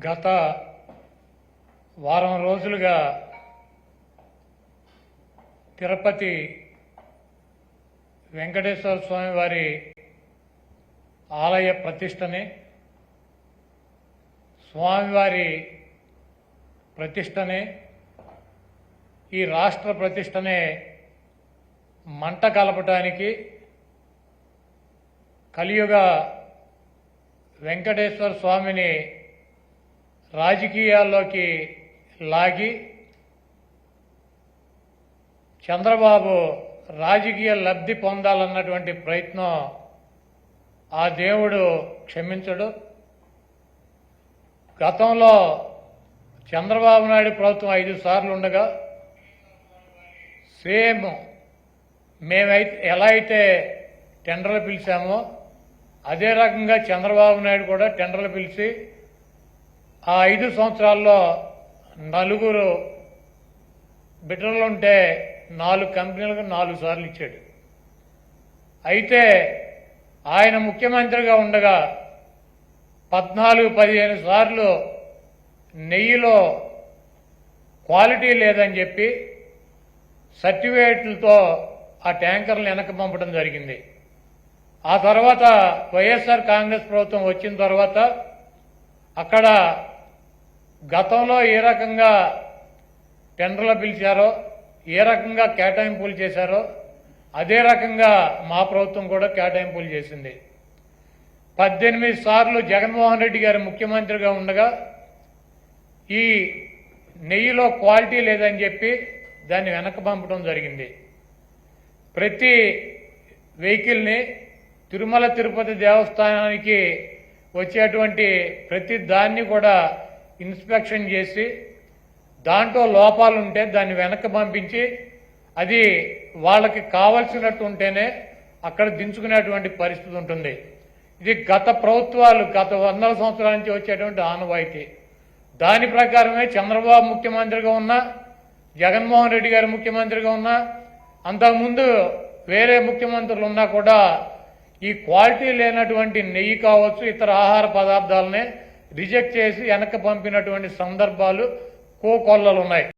గత వారం రోజులుగా తిరుపతి వెంకటేశ్వర స్వామి వారి ఆలయ ప్రతిష్టని స్వామివారి ప్రతిష్టని ఈ రాష్ట్ర ప్రతిష్టనే మంట కలపటానికి కలియుగ వెంకటేశ్వర స్వామిని రాజకీయాల్లోకి లాగి చంద్రబాబు రాజకీయ లబ్ధి పొందాలన్నటువంటి ప్రయత్నం ఆ దేవుడు క్షమించడు. గతంలో చంద్రబాబు నాయుడు ప్రభుత్వం ఐదు సార్లు ఉండగా సేమ్ మేమైతే ఎలా అయితే టెండర్లు పిలిచామో అదే రకంగా చంద్రబాబు నాయుడు కూడా టెండర్లు పిలిచి ఆ ఐదు సంవత్సరాల్లో నలుగురు బిడ్డలుంటే నాలుగు కంపెనీలకు నాలుగు సార్లు ఇచ్చాడు. అయితే ఆయన ముఖ్యమంత్రిగా ఉండగా పద్నాలుగు పదిహేను సార్లు నెయ్యిలో క్వాలిటీ లేదని చెప్పి సర్టిఫికేట్లతో ఆ ట్యాంకర్లు వెనక్కి పంపడం జరిగింది. ఆ తర్వాత వైఎస్ఆర్ కాంగ్రెస్ ప్రభుత్వం వచ్చిన తర్వాత అక్కడ గతంలో ఏ రకంగా టెండర్లు పిలిచారో ఏ రకంగా కేటాయింపులు చేశారో అదే రకంగా మా ప్రభుత్వం కూడా కేటాయింపులు చేసింది. పద్దెనిమిది సార్లు జగన్మోహన్ రెడ్డి గారు ముఖ్యమంత్రిగా ఉండగా ఈ నెయ్యిలో క్వాలిటీ లేదని చెప్పి దాన్ని వెనక్కి పంపడం జరిగింది. ప్రతి వెహికల్ని తిరుమల తిరుపతి దేవస్థానానికి వచ్చేటువంటి ప్రతి దాన్ని కూడా ఇన్స్పెక్షన్ చేసి దాంట్లో లోపాలు ఉంటే దాన్ని వెనక్కి పంపించి అది వాళ్ళకి కావలసినట్టు ఉంటేనే అక్కడ దించుకునేటువంటి పరిస్థితి ఉంటుంది. ఇది గత ప్రభుత్వాలు గత వందల సంవత్సరాల నుంచి వచ్చేటువంటి ఆనవాయితీ. దాని ప్రకారమే చంద్రబాబు ముఖ్యమంత్రిగా ఉన్నా జగన్మోహన్ రెడ్డి గారు ముఖ్యమంత్రిగా ఉన్నా అంతకుముందు వేరే ముఖ్యమంత్రులు ఉన్నా కూడా ఈ క్వాలిటీ లేనటువంటి నెయ్యి కావచ్చు ఇతర ఆహార పదార్థాలనే రిజెక్ట్ చేసి వెనక్కి పంపినటువంటి సందర్భాలు కోకొల్లలు ఉన్నాయి